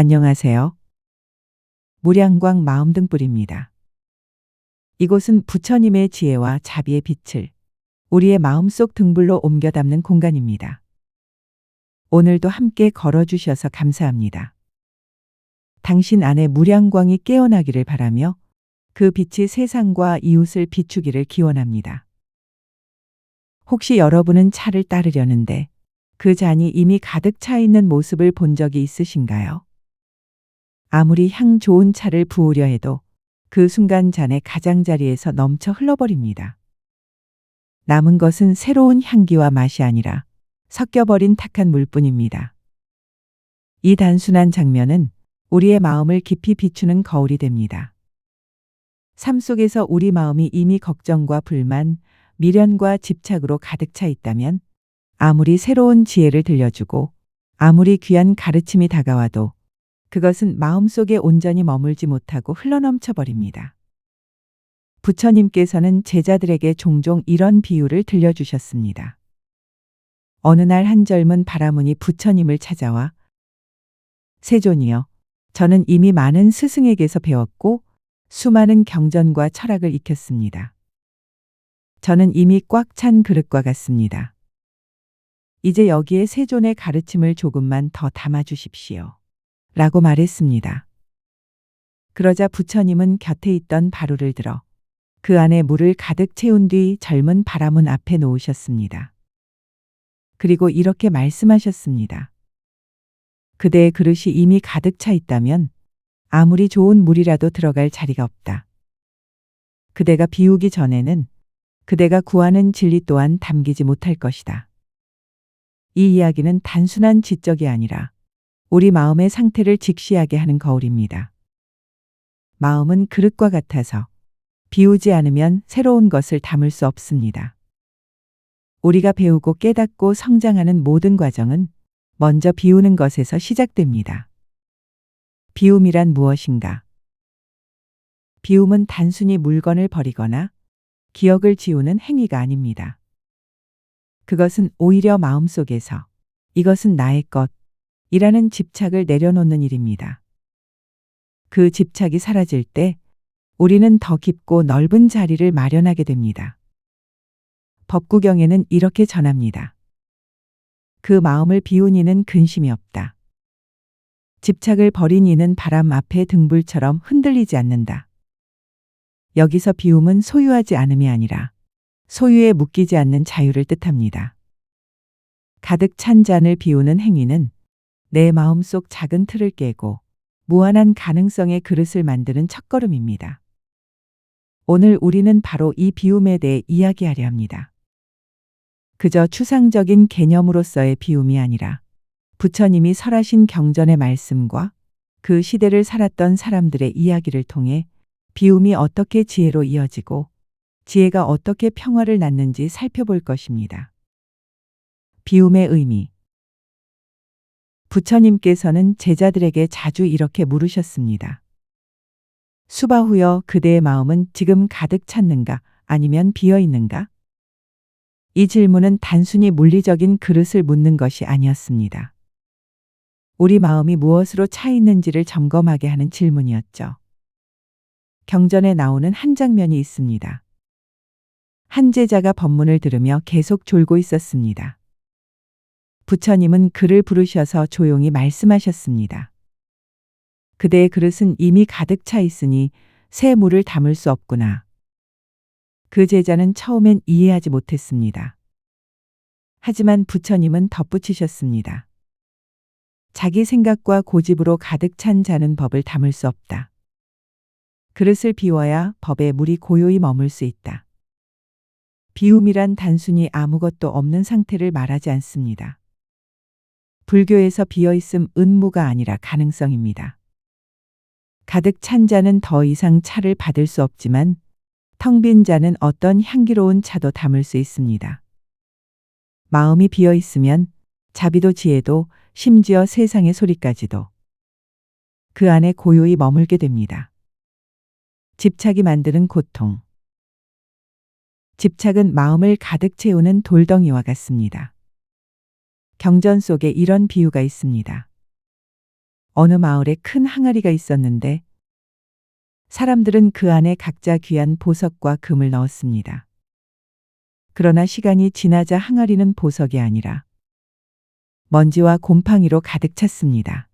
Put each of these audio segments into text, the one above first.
안녕하세요. 무량광 마음등불입니다. 이곳은 부처님의 지혜와 자비의 빛을 우리의 마음속 등불로 옮겨 담는 공간입니다. 오늘도 함께 걸어주셔서 감사합니다. 당신 안에 무량광이 깨어나기를 바라며 그 빛이 세상과 이웃을 비추기를 기원합니다. 혹시 여러분은 차를 따르려는데 그 잔이 이미 가득 차 있는 모습을 본 적이 있으신가요? 아무리 향 좋은 차를 부으려 해도 그 순간 잔의 가장자리에서 넘쳐 흘러버립니다. 남은 것은 새로운 향기와 맛이 아니라 섞여버린 탁한 물뿐입니다. 이 단순한 장면은 우리의 마음을 깊이 비추는 거울이 됩니다. 삶 속에서 우리 마음이 이미 걱정과 불만, 미련과 집착으로 가득 차 있다면 아무리 새로운 지혜를 들려주고 아무리 귀한 가르침이 다가와도 그것은 마음속에 온전히 머물지 못하고 흘러넘쳐 버립니다. 부처님께서는 제자들에게 종종 이런 비유를 들려주셨습니다. 어느 날 한 젊은 바라문이 부처님을 찾아와 세존이여, 저는 이미 많은 스승에게서 배웠고 수많은 경전과 철학을 익혔습니다. 저는 이미 꽉 찬 그릇과 같습니다. 이제 여기에 세존의 가르침을 조금만 더 담아 주십시오. 라고 말했습니다. 그러자 부처님은 곁에 있던 바루를 들어 그 안에 물을 가득 채운 뒤 젊은 바라문 앞에 놓으셨습니다. 그리고 이렇게 말씀하셨습니다. 그대의 그릇이 이미 가득 차 있다면 아무리 좋은 물이라도 들어갈 자리가 없다. 그대가 비우기 전에는 그대가 구하는 진리 또한 담기지 못할 것이다. 이 이야기는 단순한 지적이 아니라 우리 마음의 상태를 직시하게 하는 거울입니다. 마음은 그릇과 같아서 비우지 않으면 새로운 것을 담을 수 없습니다. 우리가 배우고 깨닫고 성장하는 모든 과정은 먼저 비우는 것에서 시작됩니다. 비움이란 무엇인가? 비움은 단순히 물건을 버리거나 기억을 지우는 행위가 아닙니다. 그것은 오히려 마음속에서 이것은 나의 것, 이라는 집착을 내려놓는 일입니다. 그 집착이 사라질 때 우리는 더 깊고 넓은 자리를 마련하게 됩니다. 법구경에는 이렇게 전합니다. 그 마음을 비운 이는 근심이 없다. 집착을 버린 이는 바람 앞에 등불처럼 흔들리지 않는다. 여기서 비움은 소유하지 않음이 아니라 소유에 묶이지 않는 자유를 뜻합니다. 가득 찬 잔을 비우는 행위는 내 마음속 작은 틀을 깨고 무한한 가능성의 그릇을 만드는 첫걸음입니다. 오늘 우리는 바로 이 비움에 대해 이야기하려 합니다. 그저 추상적인 개념으로서의 비움이 아니라 부처님이 설하신 경전의 말씀과 그 시대를 살았던 사람들의 이야기를 통해 비움이 어떻게 지혜로 이어지고 지혜가 어떻게 평화를 낳는지 살펴볼 것입니다. 비움의 의미 부처님께서는 제자들에게 자주 이렇게 물으셨습니다. 수바후여 그대의 마음은 지금 가득 찼는가 아니면 비어 있는가? 이 질문은 단순히 물리적인 그릇을 묻는 것이 아니었습니다. 우리 마음이 무엇으로 차 있는지를 점검하게 하는 질문이었죠. 경전에 나오는 한 장면이 있습니다. 한 제자가 법문을 들으며 계속 졸고 있었습니다. 부처님은 그를 부르셔서 조용히 말씀하셨습니다. 그대의 그릇은 이미 가득 차 있으니 새 물을 담을 수 없구나. 그 제자는 처음엔 이해하지 못했습니다. 하지만 부처님은 덧붙이셨습니다. 자기 생각과 고집으로 가득 찬 자는 법을 담을 수 없다. 그릇을 비워야 법에 물이 고요히 머물 수 있다. 비움이란 단순히 아무것도 없는 상태를 말하지 않습니다. 불교에서 비어있음 은무가 아니라 가능성입니다. 가득 찬 자는 더 이상 차를 받을 수 없지만 텅 빈 자는 어떤 향기로운 차도 담을 수 있습니다. 마음이 비어 있으면 자비도 지혜도 심지어 세상의 소리까지도 그 안에 고요히 머물게 됩니다. 집착이 만드는 고통. 집착은 마음을 가득 채우는 돌덩이와 같습니다. 경전 속에 이런 비유가 있습니다. 어느 마을에 큰 항아리가 있었는데 사람들은 그 안에 각자 귀한 보석과 금을 넣었습니다. 그러나 시간이 지나자 항아리는 보석이 아니라 먼지와 곰팡이로 가득 찼습니다.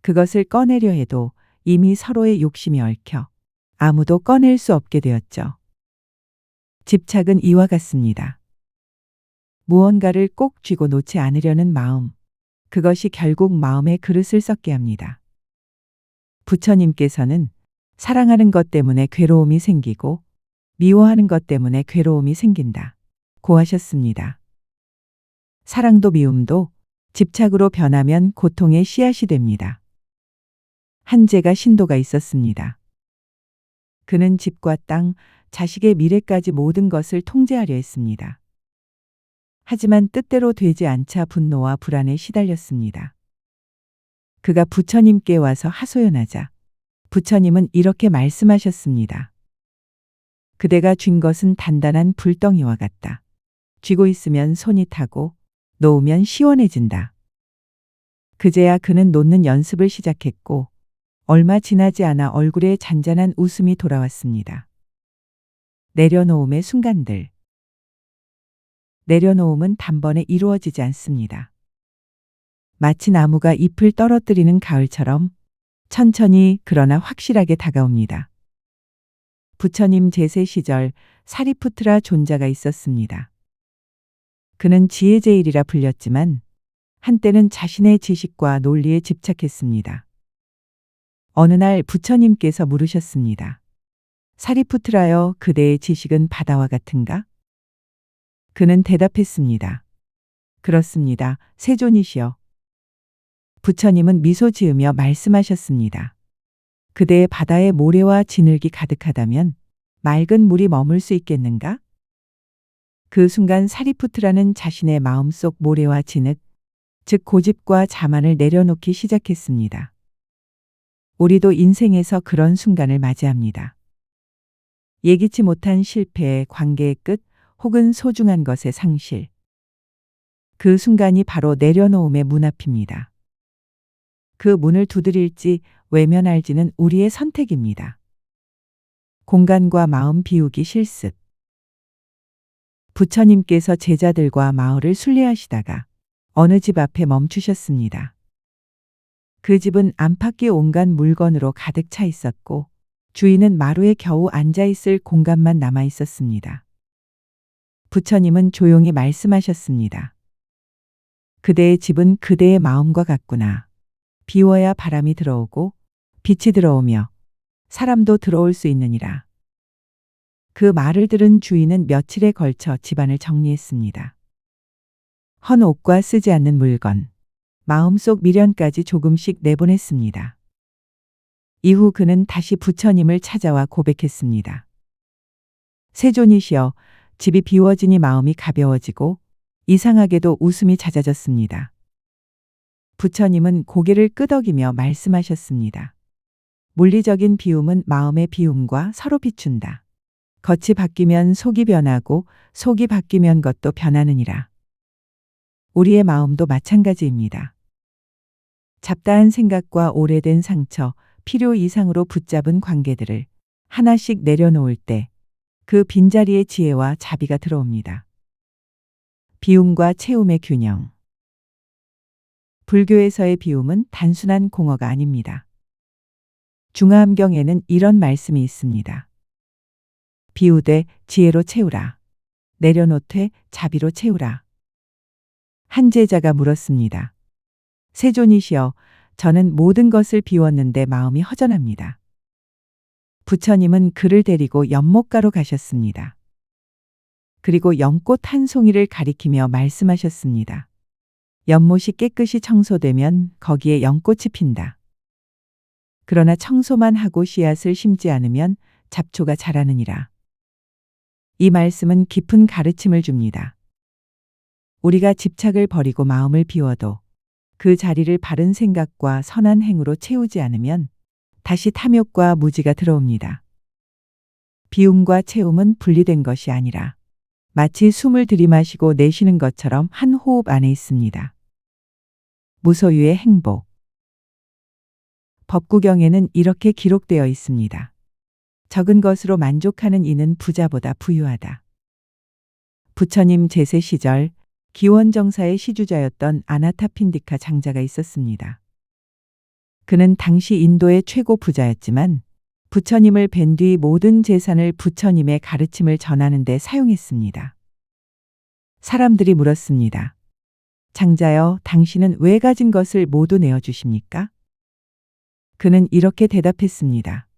그것을 꺼내려 해도 이미 서로의 욕심이 얽혀 아무도 꺼낼 수 없게 되었죠. 집착은 이와 같습니다. 무언가를 꼭 쥐고 놓지 않으려는 마음. 그것이 결국 마음의 그릇을 썩게 합니다. 부처님께서는 사랑하는 것 때문에 괴로움이 생기고 미워하는 것 때문에 괴로움이 생긴다. 고 하셨습니다. 사랑도 미움도 집착으로 변하면 고통의 씨앗이 됩니다. 한재가 신도가 있었습니다. 그는 집과 땅, 자식의 미래까지 모든 것을 통제하려 했습니다. 하지만 뜻대로 되지 않자 분노와 불안에 시달렸습니다. 그가 부처님께 와서 하소연하자 부처님은 이렇게 말씀하셨습니다. 그대가 쥔 것은 단단한 불덩이와 같다. 쥐고 있으면 손이 타고 놓으면 시원해진다. 그제야 그는 놓는 연습을 시작했고 얼마 지나지 않아 얼굴에 잔잔한 웃음이 돌아왔습니다. 내려놓음의 순간들. 내려놓음은 단번에 이루어지지 않습니다. 마치 나무가 잎을 떨어뜨리는 가을처럼 천천히 그러나 확실하게 다가옵니다. 부처님 제세 시절 사리푸트라 존자가 있었습니다. 그는 지혜 제일이라 불렸지만 한때는 자신의 지식과 논리에 집착했습니다. 어느 날 부처님께서 물으셨습니다. 사리푸트라여 그대의 지식은 바다와 같은가? 그는 대답했습니다. 그렇습니다. 세존이시여. 부처님은 미소 지으며 말씀하셨습니다. 그대의 바다에 모래와 진흙이 가득하다면 맑은 물이 머물 수 있겠는가? 그 순간 사리푸트라는 자신의 마음속 모래와 진흙, 즉 고집과 자만을 내려놓기 시작했습니다. 우리도 인생에서 그런 순간을 맞이합니다. 예기치 못한 실패의 관계의 끝 혹은 소중한 것의 상실. 그 순간이 바로 내려놓음의 문 앞입니다. 그 문을 두드릴지 외면할지는 우리의 선택입니다. 공간과 마음 비우기 실습. 부처님께서 제자들과 마을을 순례하시다가 어느 집 앞에 멈추셨습니다. 그 집은 안팎이 온갖 물건으로 가득 차 있었고 주인은 마루에 겨우 앉아 있을 공간만 남아 있었습니다. 부처님은 조용히 말씀하셨습니다. 그대의 집은 그대의 마음과 같구나. 비워야 바람이 들어오고 빛이 들어오며 사람도 들어올 수 있느니라. 그 말을 들은 주인은 며칠에 걸쳐 집안을 정리했습니다. 헌 옷과 쓰지 않는 물건, 마음속 미련까지 조금씩 내보냈습니다. 이후 그는 다시 부처님을 찾아와 고백했습니다. 세존이시여, 집이 비워지니 마음이 가벼워지고 이상하게도 웃음이 잦아졌습니다. 부처님은 고개를 끄덕이며 말씀하셨습니다. 물리적인 비움은 마음의 비움과 서로 비춘다. 겉이 바뀌면 속이 변하고 속이 바뀌면 것도 변하느니라. 우리의 마음도 마찬가지입니다. 잡다한 생각과 오래된 상처, 필요 이상으로 붙잡은 관계들을 하나씩 내려놓을 때 그 빈자리에 지혜와 자비가 들어옵니다. 비움과 채움의 균형. 불교에서의 비움은 단순한 공허가 아닙니다. 중화암경에는 이런 말씀이 있습니다. 비우되 지혜로 채우라. 내려놓되 자비로 채우라. 한 제자가 물었습니다. 세존이시여, 저는 모든 것을 비웠는데 마음이 허전합니다. 부처님은 그를 데리고 연못가로 가셨습니다. 그리고 연꽃 한 송이를 가리키며 말씀하셨습니다. 연못이 깨끗이 청소되면 거기에 연꽃이 핀다. 그러나 청소만 하고 씨앗을 심지 않으면 잡초가 자라느니라. 이 말씀은 깊은 가르침을 줍니다. 우리가 집착을 버리고 마음을 비워도 그 자리를 바른 생각과 선한 행으로 채우지 않으면 다시 탐욕과 무지가 들어옵니다. 비움과 채움은 분리된 것이 아니라 마치 숨을 들이마시고 내쉬는 것처럼 한 호흡 안에 있습니다. 무소유의 행복. 법구경에는 이렇게 기록되어 있습니다. 적은 것으로 만족하는 이는 부자보다 부유하다. 부처님 제세 시절 기원정사의 시주자였던 아나타핀디카 장자가 있었습니다. 그는 당시 인도의 최고 부자였지만 부처님을 뵌 뒤 모든 재산을 부처님의 가르침을 전하는 데 사용했습니다. 사람들이 물었습니다. 장자여, 당신은 왜 가진 것을 모두 내어주십니까? 그는 이렇게 대답했습니다.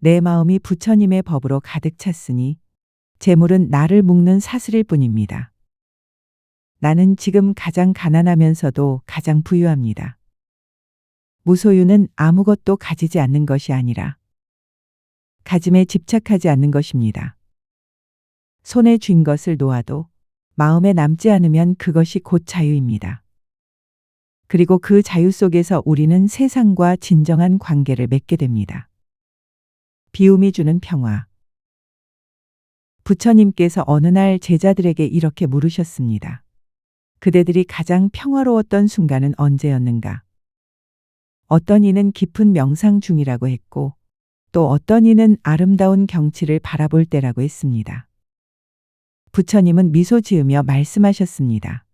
내 마음이 부처님의 법으로 가득 찼으니 재물은 나를 묶는 사슬일 뿐입니다. 나는 지금 가장 가난하면서도 가장 부유합니다. 무소유는 아무것도 가지지 않는 것이 아니라 가짐에 집착하지 않는 것입니다. 손에 쥔 것을 놓아도 마음에 남지 않으면 그것이 곧 자유입니다. 그리고 그 자유 속에서 우리는 세상과 진정한 관계를 맺게 됩니다. 비움이 주는 평화. 부처님께서 어느 날 제자들에게 이렇게 물으셨습니다. 그대들이 가장 평화로웠던 순간은 언제였는가? 어떤 이는 깊은 명상 중이라고 했고, 또 어떤 이는 아름다운 경치를 바라볼 때라고 했습니다. 부처님은 미소 지으며 말씀하셨습니다.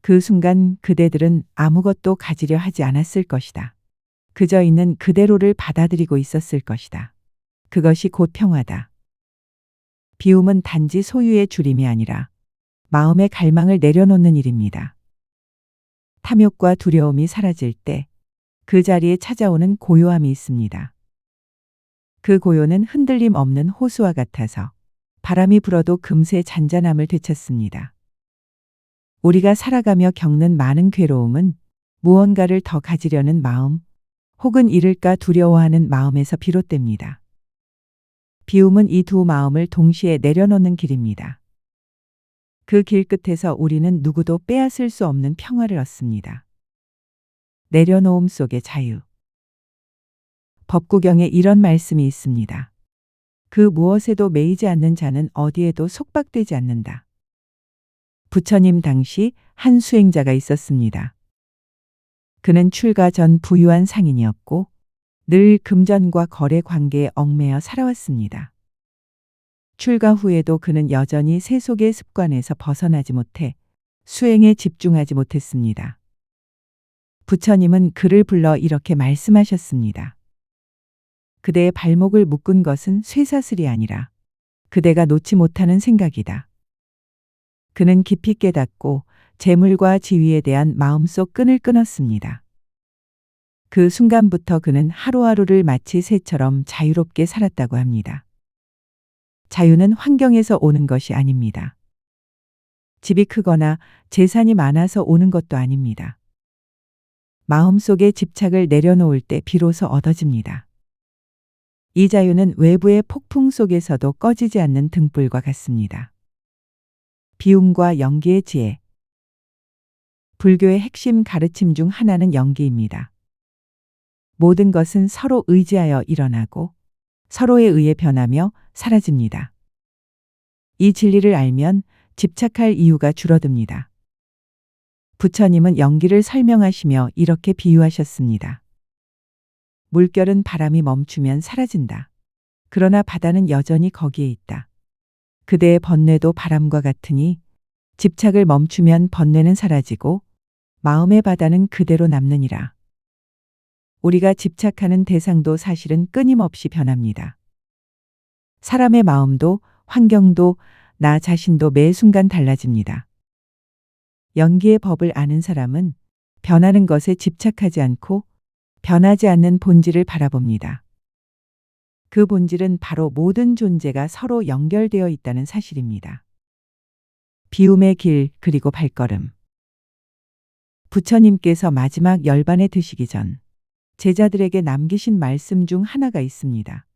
그 순간 그대들은 아무것도 가지려 하지 않았을 것이다. 그저 있는 그대로를 받아들이고 있었을 것이다. 그것이 곧 평화다. 비움은 단지 소유의 줄임이 아니라 마음의 갈망을 내려놓는 일입니다. 탐욕과 두려움이 사라질 때 그 자리에 찾아오는 고요함이 있습니다. 그 고요는 흔들림 없는 호수와 같아서 바람이 불어도 금세 잔잔함을 되찾습니다. 우리가 살아가며 겪는 많은 괴로움은 무언가를 더 가지려는 마음 혹은 잃을까 두려워하는 마음에서 비롯됩니다. 비움은 이 두 마음을 동시에 내려놓는 길입니다. 그 길 끝에서 우리는 누구도 빼앗을 수 없는 평화를 얻습니다. 내려놓음 속의 자유. 법구경에 이런 말씀이 있습니다. 그 무엇에도 매이지 않는 자는 어디에도 속박되지 않는다. 부처님 당시 한 수행자가 있었습니다. 그는 출가 전 부유한 상인이었고 늘 금전과 거래 관계에 얽매여 살아왔습니다. 출가 후에도 그는 여전히 세속의 습관에서 벗어나지 못해 수행에 집중하지 못했습니다. 부처님은 그를 불러 이렇게 말씀하셨습니다. 그대의 발목을 묶은 것은 쇠사슬이 아니라 그대가 놓지 못하는 생각이다. 그는 깊이 깨닫고 재물과 지위에 대한 마음속 끈을 끊었습니다. 그 순간부터 그는 하루하루를 마치 새처럼 자유롭게 살았다고 합니다. 자유는 환경에서 오는 것이 아닙니다. 집이 크거나 재산이 많아서 오는 것도 아닙니다. 마음속의 집착을 내려놓을 때 비로소 얻어집니다. 이 자유는 외부의 폭풍 속에서도 꺼지지 않는 등불과 같습니다. 비움과 연기의 지혜. 불교의 핵심 가르침 중 하나는 연기입니다. 모든 것은 서로 의지하여 일어나고 서로에 의해 변하며 사라집니다. 이 진리를 알면 집착할 이유가 줄어듭니다. 부처님은 연기를 설명하시며 이렇게 비유하셨습니다. 물결은 바람이 멈추면 사라진다. 그러나 바다는 여전히 거기에 있다. 그대의 번뇌도 바람과 같으니 집착을 멈추면 번뇌는 사라지고 마음의 바다는 그대로 남느니라. 우리가 집착하는 대상도 사실은 끊임없이 변합니다. 사람의 마음도 환경도 나 자신도 매 순간 달라집니다. 연기의 법을 아는 사람은 변하는 것에 집착하지 않고 변하지 않는 본질을 바라봅니다. 그 본질은 바로 모든 존재가 서로 연결되어 있다는 사실입니다. 비움의 길 그리고 발걸음. 부처님께서 마지막 열반에 드시기 전 제자들에게 남기신 말씀 중 하나가 있습니다.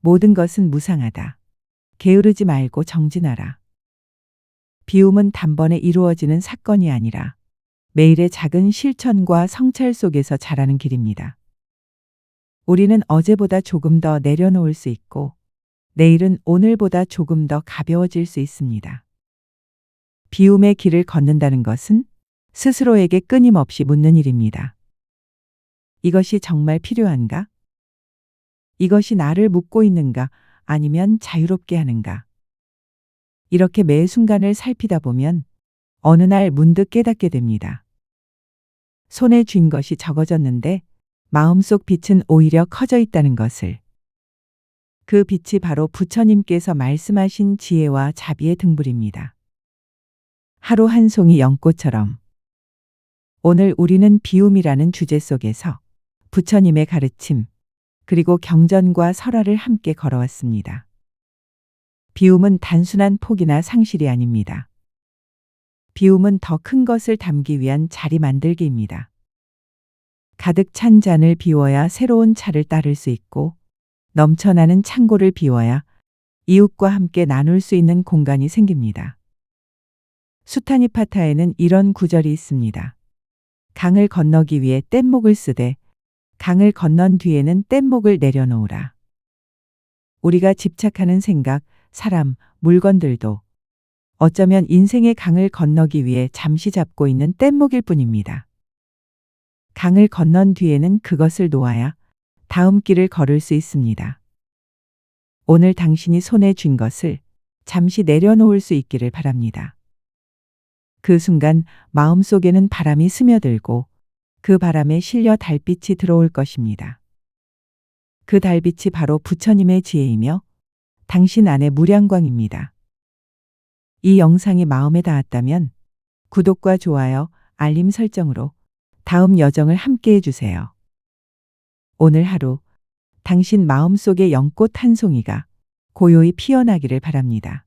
모든 것은 무상하다. 게으르지 말고 정진하라. 비움은 단번에 이루어지는 사건이 아니라 매일의 작은 실천과 성찰 속에서 자라는 길입니다. 우리는 어제보다 조금 더 내려놓을 수 있고 내일은 오늘보다 조금 더 가벼워질 수 있습니다. 비움의 길을 걷는다는 것은 스스로에게 끊임없이 묻는 일입니다. 이것이 정말 필요한가? 이것이 나를 묶고 있는가? 아니면 자유롭게 하는가? 이렇게 매 순간을 살피다 보면 어느 날 문득 깨닫게 됩니다. 손에 쥔 것이 적어졌는데 마음속 빛은 오히려 커져 있다는 것을. 그 빛이 바로 부처님께서 말씀하신 지혜와 자비의 등불입니다. 하루 한 송이 연꽃처럼. 오늘 우리는 비움이라는 주제 속에서 부처님의 가르침, 그리고 경전과 설화를 함께 걸어왔습니다. 비움은 단순한 폭이나 상실이 아닙니다. 비움은 더 큰 것을 담기 위한 자리 만들기입니다. 가득 찬 잔을 비워야 새로운 차를 따를 수 있고 넘쳐나는 창고를 비워야 이웃과 함께 나눌 수 있는 공간이 생깁니다. 수타니파타에는 이런 구절이 있습니다. 강을 건너기 위해 뗏목을 쓰되 강을 건넌 뒤에는 뗏목을 내려놓으라. 우리가 집착하는 생각, 사람, 물건들도 어쩌면 인생의 강을 건너기 위해 잠시 잡고 있는 뗏목일 뿐입니다. 강을 건넌 뒤에는 그것을 놓아야 다음 길을 걸을 수 있습니다. 오늘 당신이 손에 쥔 것을 잠시 내려놓을 수 있기를 바랍니다. 그 순간 마음속에는 바람이 스며들고 그 바람에 실려 달빛이 들어올 것입니다. 그 달빛이 바로 부처님의 지혜이며 당신 안의 무량광입니다. 이 영상이 마음에 닿았다면 구독과 좋아요, 알림 설정으로 다음 여정을 함께 해주세요. 오늘 하루 당신 마음속의 연꽃 한 송이가 고요히 피어나기를 바랍니다.